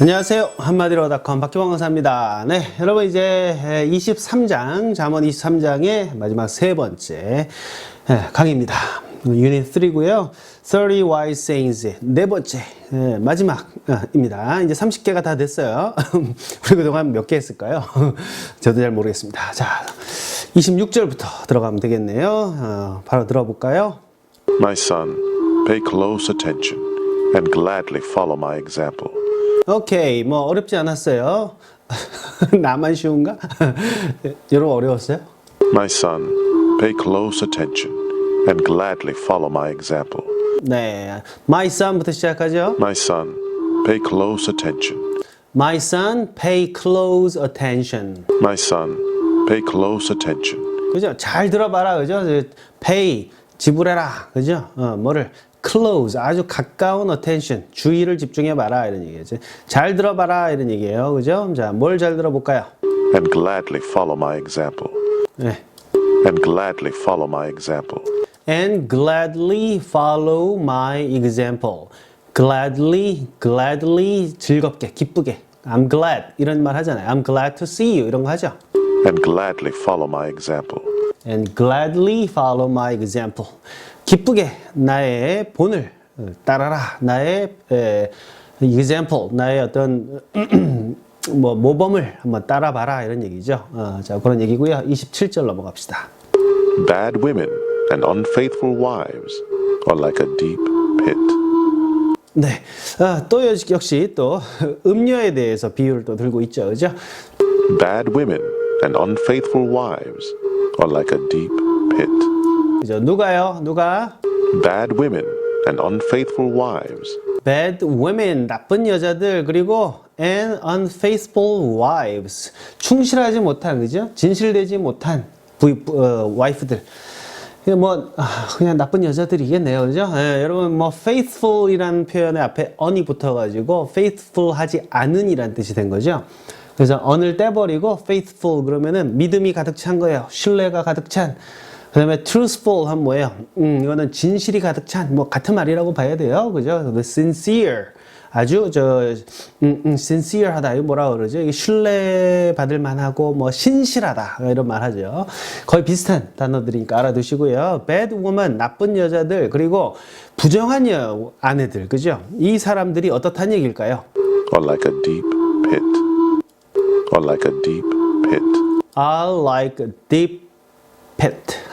안녕하세요. 한마디로닷컴 박기광 강사입니다. 네, 여러분 이제 23장, 잠언 23장의 마지막 세 번째 예, 강의입니다. 유닛 3고요. 30 wise sayings 네 번째 예, 마지막입니다. 이제 30개가 다 됐어요. 우리 그동안 몇 개 했을까요? 저도 잘 모르겠습니다. 자, 26절부터 들어가면 되겠네요. 어, 바로 들어볼까요? My son, pay close attention and gladly follow my example. 오케이, 뭐 어렵지 않았어요. 나만 쉬운가? 여러분 어려웠어요? My son, pay close attention and gladly follow my example. 네, my son부터 시작하죠. My son, pay close attention. My son, pay close attention. My son, pay close attention. 그죠? 잘 들어봐라, 그죠? pay 지불해라, 그죠? 어, 뭐를 close 아주 가까운 attention 주의를 집중해 봐라 이런 얘기죠. 잘 들어봐라 이런 얘기예요, 그죠? 자, 뭘 잘 들어볼까요? And gladly follow my example. 네. And gladly follow my example. and gladly follow my example. gladly, gladly 즐겁게, 기쁘게. I'm glad 이런 말 하잖아요. I'm glad to see you 이런 거 하죠. And gladly follow my example. and gladly follow my example. 기쁘게 나의 본을 따라라. 나의 에, example, 나의 어떤 뭐 모범을 한번 따라봐라 이런 얘기죠. 어, 자 그런 얘기고요. 27절 넘어갑시다. Bad women and unfaithful wives are like a deep pit. 네, 아, 또 여- 역시 또 음료에 대해서 비유를 또 들고 있죠, 그죠? Bad women and unfaithful wives are like a deep pit. 그죠? 누가요? 누가? Bad women and unfaithful wives. Bad women 나쁜 여자들 그리고 and unfaithful wives. 충실하지 못한 그죠? 진실되지 못한 부이 어, 와이프들. 뭐 아, 그냥 나쁜 여자들이겠네요. 그죠? 예, 여러분 뭐 faithful이라는 표현에 앞에 on이 붙어가지고 faithful하지 않은이란 뜻이 된 거죠. 그래서 on을 떼버리고 faithful 그러면은 믿음이 가득 찬 거예요. 신뢰가 가득 찬 그 다음에 truthful 하면 뭐예요? 음, 이거는 진실이 가득 찬, 뭐, 같은 말이라고 봐야 돼요. 그죠? sincere. 아주, 저, 음, 음, sincere 하다. 이거 뭐라 그러죠? 이게 신뢰받을 만하고, 뭐, 신실하다. 이런 말 하죠. 거의 비슷한 단어들이니까 알아두시고요. bad woman, 나쁜 여자들, 그리고 부정한 여, 아내들. 그죠? 이 사람들이 어떻다는 얘기일까요? are like a deep pit. Are like a deep pit. are like a deep pit.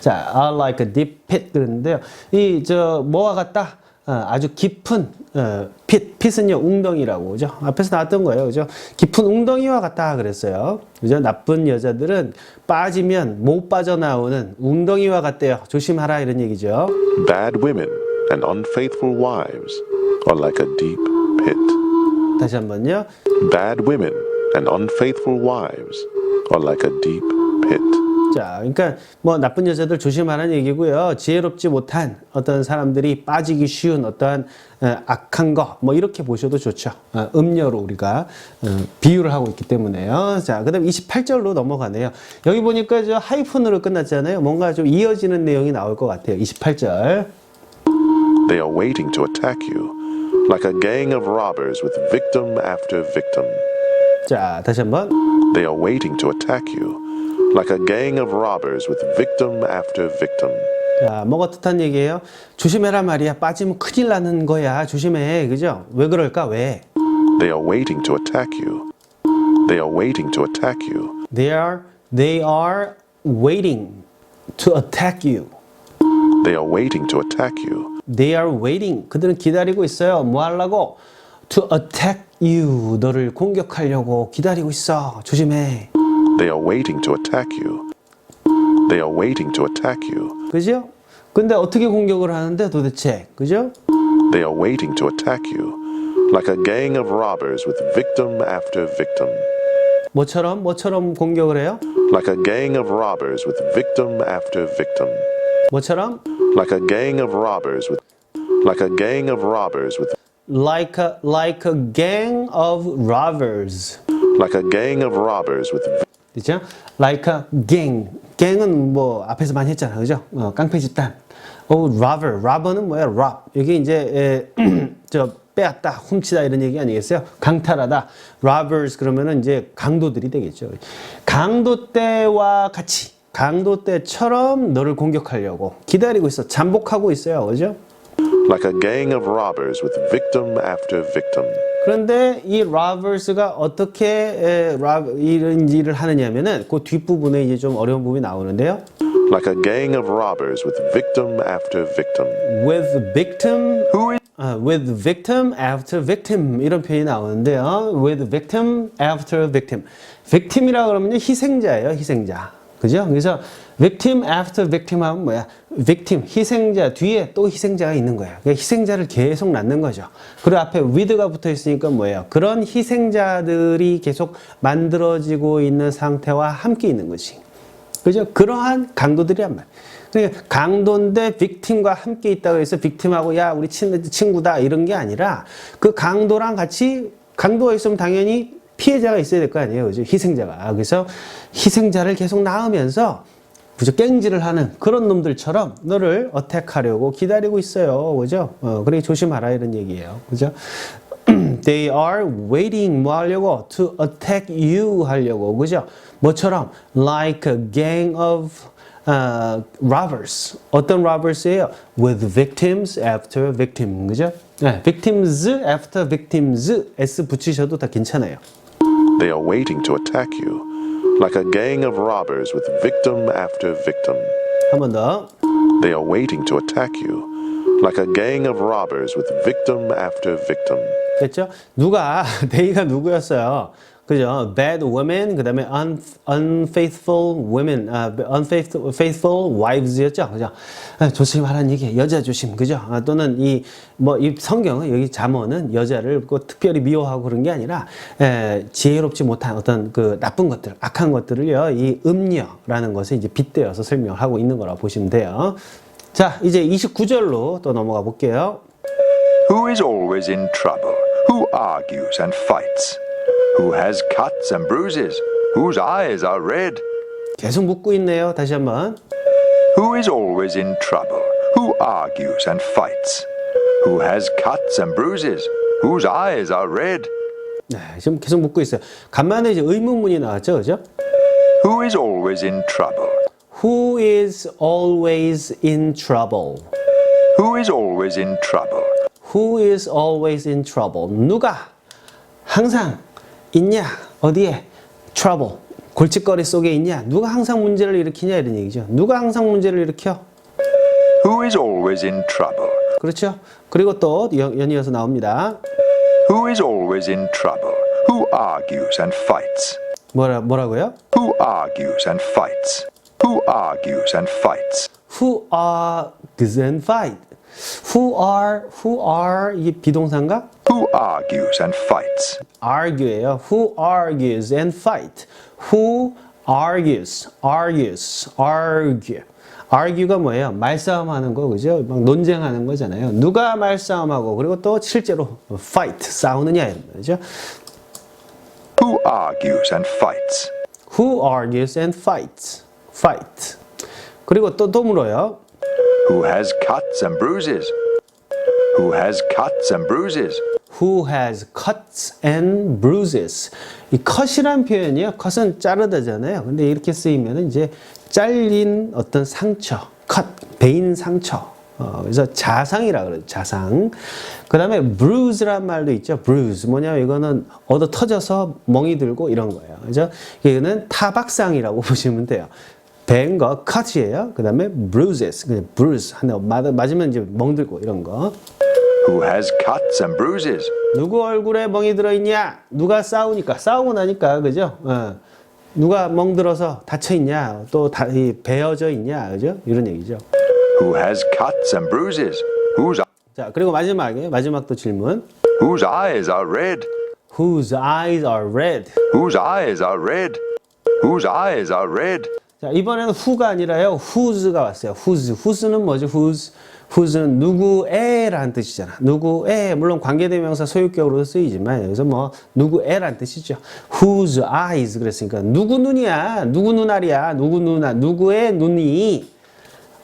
자, are like a deep pit 그랬는데요. 이 저 뭐와 같다? 어, 아주 깊은 어, 핏, 핏은요 웅덩이라고 그죠? 앞에서 나왔던 거예요, 그죠? 깊은 웅덩이와 같다 그랬어요, 그죠? 나쁜 여자들은 빠지면 못 빠져나오는 웅덩이와 같대요. 조심하라 이런 얘기죠. Bad women and unfaithful wives are like a deep pit. 다시 한번요. Bad women and unfaithful wives are like a deep pit. 자, 그러니까 뭐 나쁜 여자들 조심하라는 얘기고요. 지혜롭지 못한 어떤 사람들이 빠지기 쉬운 어떠한 어, 악한 거, 뭐 이렇게 보셔도 좋죠. 어, 음료로 우리가 어, 비유를 하고 있기 때문에요. 자, 그 다음 28절로 넘어가네요. 여기 보니까 저 하이픈으로 끝났잖아요. 뭔가 좀 이어지는 내용이 나올 것 같아요. 28절. They are waiting to attack you like a gang of robbers with victim after victim. 자, 다시 한번. They are waiting to attack you like a gang of robbers with victim after victim. 자, 뭐가 뜻한 얘기예요? 조심해라 말이야. 빠지면 큰일 나는 거야. 조심해. 그죠? 왜 그럴까? 왜? They are waiting to attack you. They are waiting to attack you They are they are waiting to attack you. They are waiting to attack you. They are waiting. 그들은 기다리고 있어요. 뭐 하려고? To attack you. 너를 공격하려고 기다리고 있어. 조심해. They are waiting to attack you. They are waiting to attack you. 그죠? 근데 어떻게 공격을 하는데 도대체? 그죠? They are waiting to attack you like a gang of robbers with victim after victim. 뭐처럼 뭐처럼 공격을 해요? Like a gang of robbers with victim after victim. 뭐처럼? Like a gang of robbers with like a gang of robbers with Like a, like a gang of robbers. like a gang of robbers with 그죠? Like a gang. gang은 뭐 앞에서 많이 했잖아, 그죠? 어, 깡패 집단. 어, robber. robber는 뭐야? rob. 이게 이제 에, 저 빼앗다, 훔치다 이런 얘기 아니겠어요? 강탈하다. robbers 그러면은 이제 강도들이 되겠죠. 강도 때와 같이 강도 때처럼 너를 공격하려고 기다리고 있어. 잠복하고 있어요. 그죠? Like a gang of robbers with victim after victim. 그런데 이 robbers가 어떻게 이런 일을 하느냐면은 그 뒷부분에 이제 좀 어려운 부분이 나오는데요. Like a gang of robbers with victim after victim. with victim Who 아, with victim after victim 이런 표현이 나오는데요. with victim after victim. victim이라 그러면 희생자예요, 희생자. 그죠? 그래서 victim after victim 하면 뭐야? victim, 희생자 뒤에 또 희생자가 있는 거예요. 그러니까 희생자를 계속 낳는 거죠. 그리고 앞에 with가 붙어 있으니까 뭐예요? 그런 희생자들이 계속 만들어지고 있는 상태와 함께 있는 거지. 그죠? 그러한 강도들이란 말. 그러니까 강도인데 빅팀과 함께 있다고 해서 빅팀하고 야 우리 친, 친구다 이런 게 아니라 그 강도랑 같이 강도가 있으면 당연히 피해자가 있어야 될 거 아니에요, 그죠? 희생자가. 그래서 희생자를 계속 낳으면서 무조 깽질을 하는 그런 놈들처럼 너를 어택하려고 기다리고 있어요, 그죠? 어, 그러니 조심하라 이런 얘기예요, 그죠? They are waiting 뭐 하려고? To attack you 하려고 그죠? 뭐처럼 like a gang of uh, robbers 어떤 robbers예요? With victims after victim 그죠? 네, victims after victims s 붙이셔도 다 괜찮아요. They are waiting to attack you. Like a gang of robbers with victim after victim. 한 번 더. They are waiting to attack you. Like a gang of robbers with victim after victim. 됐죠? 누가 데이가 누구였어요? 그죠? Bad women, 그 다음에 un, unfaithful women, 아, unfaithful faithful wives였죠? 그죠? 아, 조심 하라는 얘기, 여자 조심, 그죠? 아, 또는 이, 뭐, 이 성경은, 여기 잠언은 여자를 그 특별히 미워하고 그런 게 아니라, 에, 지혜롭지 못한 어떤 그 나쁜 것들, 악한 것들을요, 이 음녀라는 것에 이제 빗대어서 설명을 하고 있는 거라고 보시면 돼요. 자, 이제 29절로 또 넘어가 볼게요. who is always in trouble? Who argues and fights? Who has cuts and bruises? Whose eyes are red? 계속 묻고 있네요. 다시 한번. Who is always in trouble? Who argues and fights? Who has cuts and bruises? Whose eyes are red? 네, 지금 계속 묻고 있어요. 간만에 이제 의문문이 나왔죠, 그죠? Who is always in trouble? Who is always in trouble? Who is always in trouble? Who is always in trouble? 누가 항상 있냐? 어디에? Trouble. 골칫거리 속에 있냐? 누가 항상 문제를 일으키냐? 이런 얘기죠. 누가 항상 문제를 일으켜? Who is always in trouble? 그렇죠? 그리고 또 연- 연이어서 나옵니다. Who is always in trouble? Who argues and fights? 뭐라, 뭐라고요? Who argues and fights? Who argues and fights? Who argues and fight? Who are, who are, 이게 비동사인가? Who argues and fights? argue예요. Who argues and fight? Who argues, argues, argue. argue가 뭐예요? 말싸움하는 거 그죠? 막 논쟁하는 거잖아요. 누가 말싸움하고 그리고 또 실제로 fight 싸우느냐 이런 거죠. Who argues and fights? Who argues and fights? fight. 그리고 또 또 물어요. Who has cuts and bruises? Who has cuts and bruises? Who has cuts and bruises? 이 cut이란 표현이요. cut은 자르다잖아요. 근데 이렇게 쓰이면 이제 잘린 어떤 상처, cut, 베인 상처. 어, 그래서 자상이라 그러죠. 자상. 그 다음에 bruise란 말도 있죠. bruise. 뭐냐면 이거는 얻어 터져서 멍이 들고 이런 거예요. 그죠? 이거는 타박상이라고 보시면 돼요. 벤거 cut이에요. 그 다음에 bruises. 그냥 bruise. 한대 맞으면 이제 멍들고 이런 거. Who has cuts and bruises? 누구 얼굴에 멍이 들어있냐? 누가 싸우니까 싸우고 나니까 그죠? 어. 누가 멍들어서 다쳐 있냐? 또 다, 이, 베어져 있냐? 그죠? 이런 얘기죠. Who has cuts and bruises? Whose, 자 그리고 마지막에 마지막 또 질문. whose eyes are red? Whose eyes are red? Whose eyes are red? Whose eyes are red? 자 이번에는 who가 아니라요. whose가 왔어요. whose. whose는 뭐죠? whose. whose는 누구의라는 뜻이잖아. 누구의 물론 관계대명사 소유격으로 쓰이지만 여기서 뭐 누구의라는 뜻이죠. whose eyes 그랬으니까 누구 눈이야, 누구 눈알이야, 누구 눈알, 누구의 눈이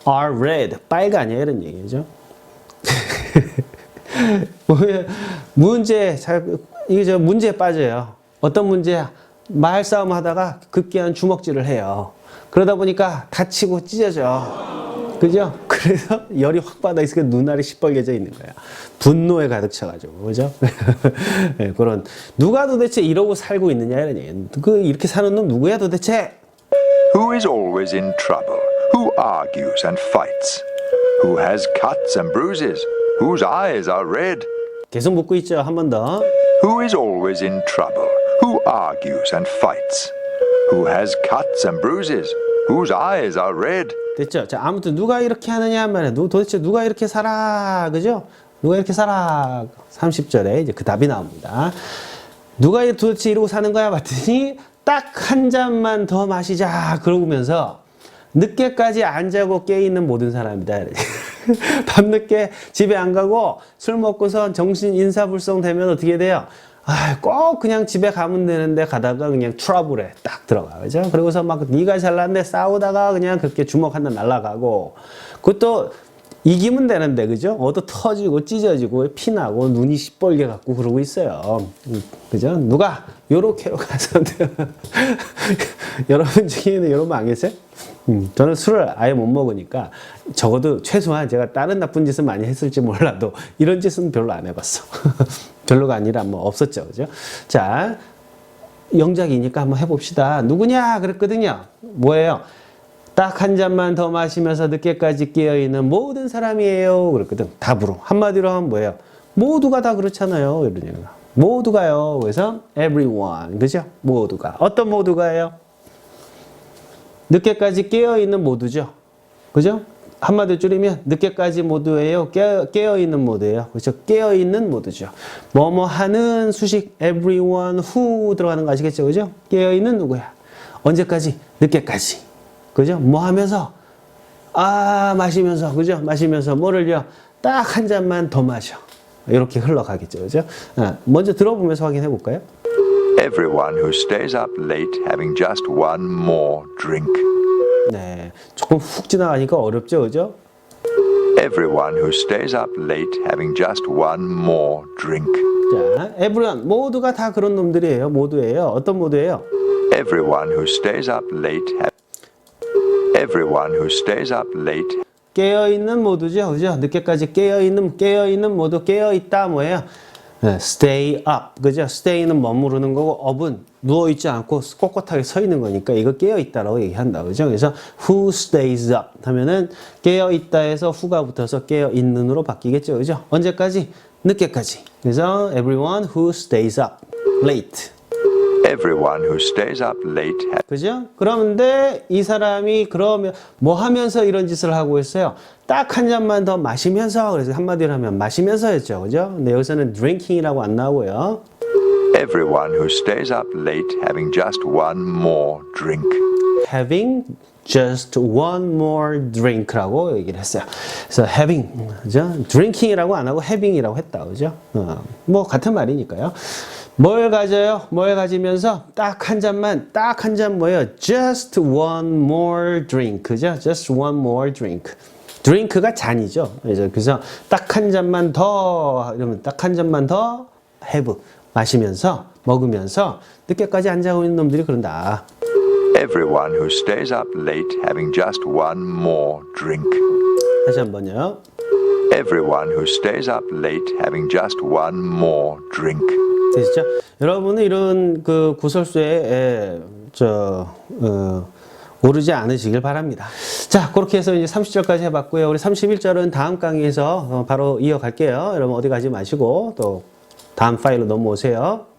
are red 빨간이야 이런 얘기죠. 문제 잘 이게 저 문제에 빠져요. 어떤 문제야? 말싸움 하다가 급기한 주먹질을 해요. 그러다 보니까 다치고 찢어져. 그죠? 그래서 열이 확 받아 있으니까 눈알이 시뻘개져 있는 거야. 분노에 가득 차가지고. 그죠? 네, 그런, 누가 도대체 이러고 살고 있느냐, 이런 얘기. 그, 이렇게 사는 놈 누구야 도대체? Who is always in trouble? Who argues and fights? Who has cuts and bruises? Whose eyes are red? 계속 묻고 있죠. 한 번 더. Who is always in trouble? Who argues and fights? Who has cuts and bruises? Whose eyes are red? 됐죠? 자, 아무튼 누가 이렇게 하느냐 말이야. 누, 도대체 누가 이렇게 살아? 그죠? 누가 이렇게 살아? 30절에 이제 그 답이 나옵니다. 누가 이- 도대체 이러고 사는 거야? 봤더니 딱 한 잔만 더 마시자. 그러면서 늦게까지 안 자고 깨 있는 모든 사람이다. 밤늦게 집에 안 가고 술 먹고선 정신 인사불성 되면 어떻게 돼요? 아, 꼭 그냥 집에 가면 되는데 가다가 그냥 트러블에 딱 들어가. 그죠? 그리고서 막 네가 잘났네 싸우다가 그냥 그렇게 주먹 한 대 날라가고 그것도 이기면 되는데 그죠? 얻어 터지고 찢어지고 피나고 눈이 시뻘게 갖고 그러고 있어요. 음, 그죠? 누가 요렇게 가서 여러분 중에는 이런 분안 계세요? 음, 저는 술을 아예 못 먹으니까 적어도 최소한 제가 다른 나쁜 짓은 많이 했을지 몰라도 이런 짓은 별로 안 해봤어. 별로가 아니라 뭐 없었죠. 그죠? 자, 영작이니까 한번 해봅시다. 누구냐? 그랬거든요. 뭐예요? 딱 한 잔만 더 마시면서 늦게까지 깨어있는 모든 사람이에요. 그랬거든. 답으로. 한마디로 하면 뭐예요? 모두가 다 그렇잖아요. 이런 얘기가. 모두가요. 그래서 everyone. 그죠? 모두가. 어떤 모두가요? 늦게까지 깨어있는 모두죠. 그죠? 한마디로 줄이면 늦게까지 모두예요. 깨어, 깨어 있는 모두예요. 그렇죠? 깨어 있는 모두죠. 뭐뭐 하는 수식 everyone who 들어가는 거 아시겠죠? 그죠? 깨어 있는 누구야? 언제까지? 늦게까지. 그죠? 뭐 하면서? 아, 마시면서. 그죠? 마시면서 뭐를요? 딱 한 잔만 더 마셔. 이렇게 흘러가겠죠. 그죠? 아, 먼저 들어보면서 확인해 볼까요? Everyone who stays up late having just one more drink. 네. 조금 훅 지나가니까 어렵죠. 그죠? Everyone who stays up late having just one more drink. 자, everyone. 모두가 다 그런 놈들이에요. 모두예요. 어떤 모두예요? Everyone who stays up late ha- Everyone who stays up late 깨어있는 모두죠. 그죠? 늦게까지 깨어있는, 깨어있는 모두 깨어있다 뭐예요? 네, stay up. 그죠? stay는 머무르는 거고, up은 누워있지 않고 꼿꼿하게 서 있는 거니까 이거 깨어있다라고 얘기한다. 그죠? 그래서 who stays up 하면은 깨어있다 에서 who가 붙어서 깨어있는으로 바뀌겠죠. 그죠? 언제까지? 늦게까지. 그래서 everyone who stays up late. Everyone who stays up late 그죠? 그런데 이 사람이 그러면 뭐 하면서 이런 짓을 하고 있어요? 딱 한 잔만 더 마시면서 그래서 한마디로 하면 마시면서였죠. 그죠? 근데 여기서는 drinking이라고 안 나오고요. Everyone who stays up late having just one more drink. having just one more drink라고 얘기를 했어요. 그래서 having, 그죠? drinking이라고 안 하고 having이라고 했다. 그죠? 어, 뭐 같은 말이니까요. 뭘 가져요? 뭘 가지면서 딱 한 잔만, 딱 한 잔 뭐예요? just one more drink. 그죠? just one more drink. drink가 잔이죠. 그래서 딱 한 잔만 더 이러면 딱 한 잔만 더 have 마시면서 먹으면서 늦게까지 안 자고 있는 놈들이 그런다. Everyone who stays up late having just one more drink. 다시 한번요. Everyone who stays up late having just one more drink. 되시죠? 여러분은 이런 그 구설수에 에, 저 어, 오르지 않으시길 바랍니다. 자, 그렇게 해서 이제 30절까지 해봤고요. 우리 31절은 다음 강의에서 어, 바로 이어갈게요. 여러분 어디 가지 마시고 또 다음 파일로 넘어오세요.